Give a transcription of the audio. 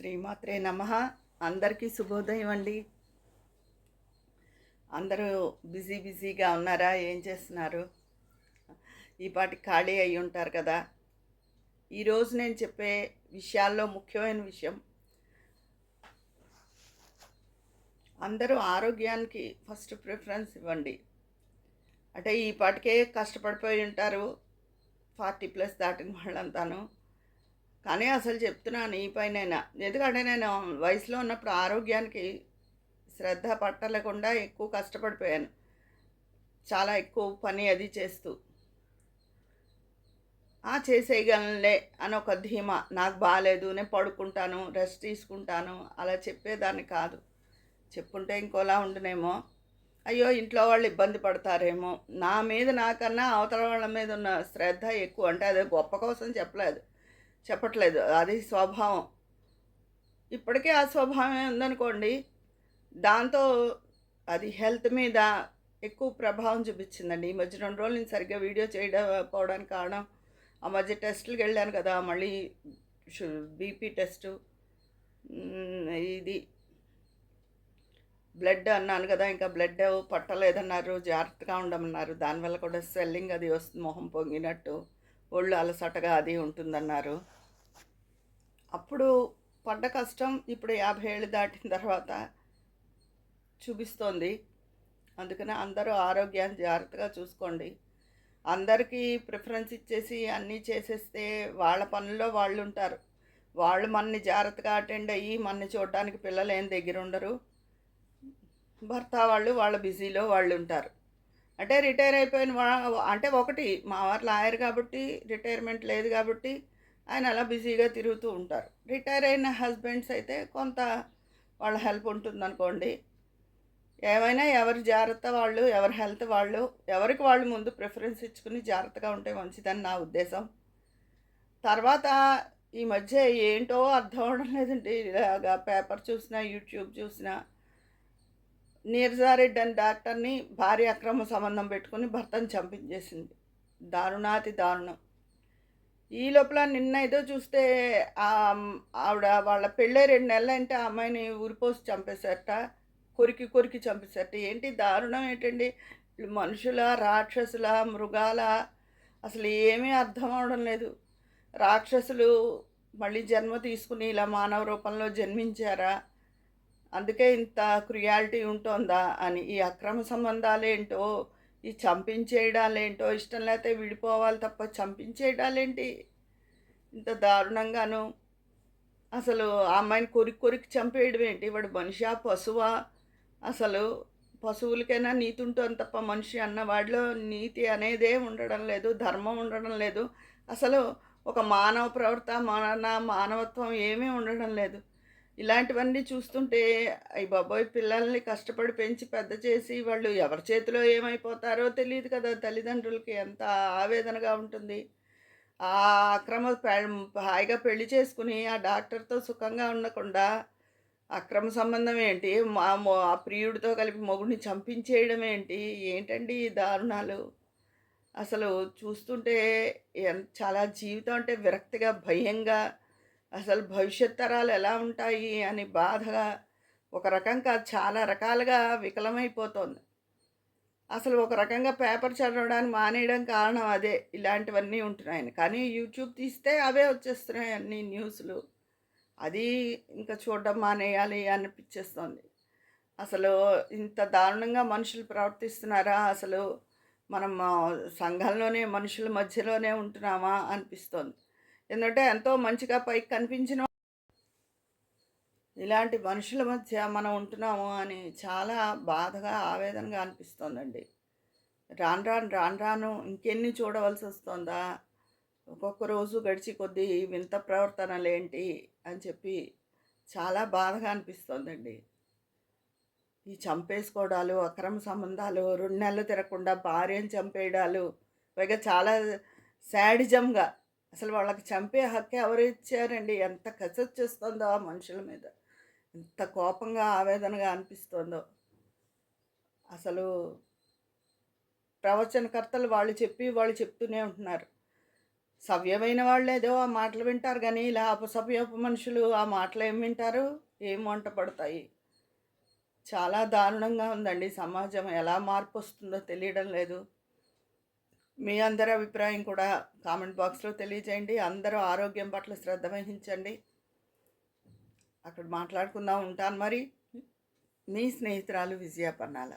శ్రీమాత్రే నమ. అందరికీ శుభోదయం అండి. అందరూ బిజీ బిజీగా ఉన్నారా? ఏం చేస్తున్నారు? ఈ పాటి ఖాళీ అయి ఉంటారు కదా. ఈరోజు నేను చెప్పే విషయాల్లో ముఖ్యమైన విషయం అందరూ ఆరోగ్యానికి ఫస్ట్ ప్రిఫరెన్స్ ఇవ్వండి. అంటే ఈ పాటికే కష్టపడిపోయి ఉంటారు. ఫార్టీ ప్లస్ దాటిన వాళ్ళంతాను. కానీ అసలు చెప్తున్నాను ఈ పైన ఎందుకంటే నేను వయసులో ఉన్నప్పుడు ఆరోగ్యానికి శ్రద్ధ పట్టలేకుండా ఎక్కువ కష్టపడిపోయాను. చాలా ఎక్కువ పని అది చేస్తూ. ఆ చేసేయగలనులే అని ఒక ధీమా. నాకు బాగాలేదు నేను పడుకుంటాను రెస్ట్ తీసుకుంటాను అలా చెప్పేదాన్ని కాదు. చెప్పుంటే ఇంకోలా ఉండునేమో. అయ్యో ఇంట్లో వాళ్ళు ఇబ్బంది పడతారేమో. నా మీద నాకన్నా అవతల వాళ్ళ మీద ఉన్న శ్రద్ధ ఎక్కువ. అంటే అది గొప్ప కోసం చెప్పలేదు. చెప్పట్లేదు. అది స్వభావం. ఇప్పటికే ఆ స్వభావమే ఉందనుకోండి దాంతో అది హెల్త్ మీద ఎక్కువ ప్రభావం చూపించిందండి ఈ మధ్య రెండు రోజులు నేను సరిగ్గా వీడియో చేయకపోవడానికి కారణం ఆ మధ్య టెస్టులకు వెళ్ళాను కదా మళ్ళీ బీపీ టెస్టు ఇది బ్లడ్ అన్నాను కదా ఇంకా బ్లడ్ పట్టలేదన్నారు జాగ్రత్తగా ఉండమన్నారు. దానివల్ల కూడా స్వెల్లింగ్ అది వస్తుంది మొహం పొంగినట్టు. ఒళ్ళు అలసటగా అది ఉంటుందన్నారు. అప్పుడు పడ్డ కష్టం ఇప్పుడు యాభై ఏళ్ళు దాటిన తర్వాత చూపిస్తోంది. అందుకనే అందరూ ఆరోగ్యాన్ని జాగ్రత్తగా చూసుకోండి. అందరికీ ప్రిఫరెన్స్ ఇచ్చేసి అన్నీ చేసేస్తే వాళ్ళ పనుల్లో వాళ్ళు ఉంటారు వాళ్ళు మనని జాగ్రత్తగా అటెండ్ అయ్యి మనని చూడడానికి పిల్లలు ఏం దగ్గర ఉండరు భర్త వాళ్ళు వాళ్ళ బిజీలో వాళ్ళు ఉంటారు అంటే రిటైర్ అయిపోయిన వా- అంటే ఒకటి మా వారు లాయర్ కాబట్టి రిటైర్మెంట్ లేదు కాబట్టి ఆయన అలా బిజీగా తిరుగుతూ ఉంటారు. రిటైర్ అయిన హస్బెండ్స్ అయితే కొంత వాళ్ళ హెల్ప్ ఉంటుందనుకోండి. ఏమైనా ఎవరి జాగ్రత్త వాళ్ళు ఎవరి హెల్త్ వాళ్ళు ఎవరికి వాళ్ళు ముందు ప్రిఫరెన్స్ ఇచ్చుకుని జాగ్రత్తగా ఉంటే మంచిదని నా ఉద్దేశం. తర్వాత ఈ మధ్య ఏంటో అర్థం అవడం లేదండి. ఇలాగా పేపర్ చూసినా యూట్యూబ్ చూసినా నీరజారెడ్డి అని డాక్టర్ని భార్య అక్రమ సంబంధం పెట్టుకుని భర్తను చంపించేసింది. దారుణాతి దారుణం. ఈ లోపల నిన్న ఏదో చూస్తే ఆవిడ వాళ్ళ పెళ్ళే రెండు నెలలు అంటే ఆ అమ్మాయిని ఊరిపోసి చంపేశారట కొరికి కొరికి చంపేశారట. ఏంటి దారుణం ఏంటండి? మనుషుల రాక్షసుల మృగాల? అసలు ఏమీ అర్థం అవడం లేదు. రాక్షసులు మళ్ళీ జన్మ తీసుకుని ఇలా మానవ రూపంలో జన్మించారా? అందుకే ఇంత క్రియాలిటీ ఉంటుందా అని ఈ అక్రమ సంబంధాలేంటో ఈ చంపించేయడాలేంటో ఇష్టం లేకపోతే విడిపోవాలి తప్ప చంపించేయడాలేంటి? ఇంత దారుణంగాను. అసలు ఆ అమ్మాయిని కొరికి కొరికి చంపేయడం ఏంటి వాడు మనిషా? పశువా? అసలు పశువులకైనా నీతి ఉంటుంది తప్ప మనిషి అన్న వాడిలో నీతి అనేదే ఉండడం లేదు ధర్మం ఉండడం లేదు. అసలు ఒక మానవ ప్రవర్త మాన మానవత్వం ఏమీ ఉండడం లేదు. ఇలాంటివన్నీ చూస్తుంటే ఈ బాబోయ్! పిల్లల్ని కష్టపడి పెంచి పెద్ద చేసి వాళ్ళు ఎవరి చేతిలో ఏమైపోతారో తెలియదు కదా తల్లిదండ్రులకి. ఎంత ఆవేదనగా ఉంటుంది. ఆ అక్రమ పె- హాయిగా పెళ్ళి చేసుకుని ఆ డాక్టర్తో సుఖంగా ఉండకుండా అక్రమ సంబంధం ఏంటి? మా ఆ ప్రియుడితో కలిపి మొగుడిని చంపించేయడం ఏంటి? ఏంటండి ఈ దారుణాలు? అసలు చూస్తుంటే ఎన్ చాలా జీవితం అంటే విరక్తిగా భయంగా అసలు భవిష్యత్ తరాలు ఎలా ఉంటాయి అని బాధగా ఒక రకంగా చాలా రకాలుగా వికలమైపోతుంది. అసలు ఒక రకంగా పేపర్ చదవడానికి మానేయడం కారణం అదే ఇలాంటివన్నీ ఉంటున్నాయని కానీ యూట్యూబ్ తీస్తే అవే వచ్చేస్తున్నాయి అన్ని న్యూస్లు. అది ఇంకా చూడడం మానేయాలి అనిపించేస్తుంది. అసలు ఇంత దారుణంగా మనుషులు ప్రవర్తిస్తున్నారా? అసలు మనం సంఘంలోనే మనుషుల మధ్యలోనే ఉంటున్నామా అనిపిస్తుంది. ఎందుకంటే ఎంతో మంచిగా పైకి కనిపించిన ఇలాంటి మనుషుల మధ్య మనం ఉంటున్నాము అని చాలా బాధగా ఆవేదనగా అనిపిస్తోందండి. రాను రాను రాను రాను ఇంకెన్ని చూడవలసి వస్తుందా? ఒక్కొక్క రోజు గడిచి కొద్దీ వింత ప్రవర్తనలేంటి అని చెప్పి చాలా బాధగా అనిపిస్తోందండి. ఈ చంపేసుకోవడాలు అక్రమ సంబంధాలు రెండు నెలలు తిరగకుండా భార్యను చంపేయడాలు పైగా చాలా శాడిజంగా అసలు వాళ్ళకి చంపే హక్కు ఎవరు ఇచ్చారండి? ఎంత కసి చేస్తుందో ఆ మనుషుల మీద. ఎంత కోపంగా ఆవేదనగా అనిపిస్తుందో. అసలు ప్రవచనకర్తలు వాళ్ళు చెప్పి వాళ్ళు చెప్తూనే ఉంటున్నారు. సవ్యమైన వాళ్ళు ఏదో ఆ మాటలు వింటారు కానీ ఇలా అపసవ్యపు మనుషులు ఆ మాటలు ఏం వింటారు? ఏం వంట పడతాయి? చాలా దారుణంగా ఉందండి సమాజం. ఎలా మార్పు వస్తుందో తెలియడం లేదు. మీ అందరి అభిప్రాయం కూడా కామెంట్ బాక్స్లో తెలియజేయండి. అందరూ ఆరోగ్యం పట్ల శ్రద్ధ వహించండి. అక్కడ మాట్లాడుకుందాం ఉంటాను మరి. మీ స్నేహితురాలు విజయ పన్నాల.